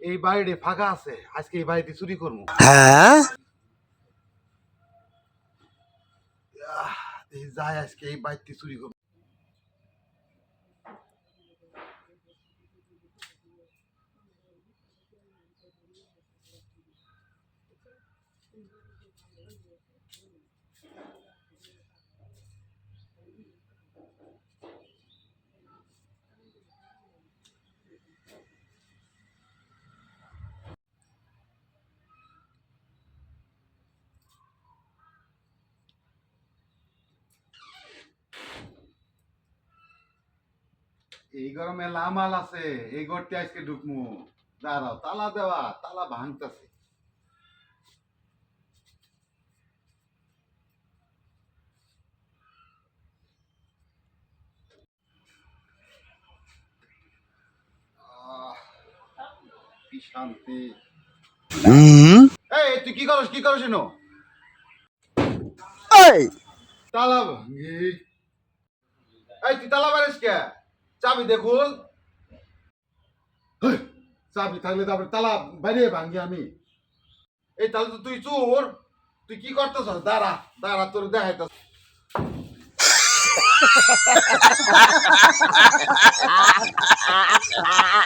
এই বাড়িতে ফাঁকা আছে আজকে এই বাড়িতে চুরি করব। হ্যাঁ? যাই আজকে এই বাড়িতে চুরি করব। এই গরমে লামাল আছে এই ঘরতে আজকে ঢুকমু। দাঁড়াও তালা দেওয়া তালা ভাঙতেছে। কি শান্তি। এই তুই কি করস কি করস এনো? এই! তালা ভাঙি। এই তুই তালা মারিস কে? চাবি দেখুন। চাবি থাকলে তারপরে তালা বাইরে ভাঙি আমি। এই তাহলে তো তুই চোর। তুই কি করতেছ দাঁড়া দাঁড়া, তোর দেখাইতেছ।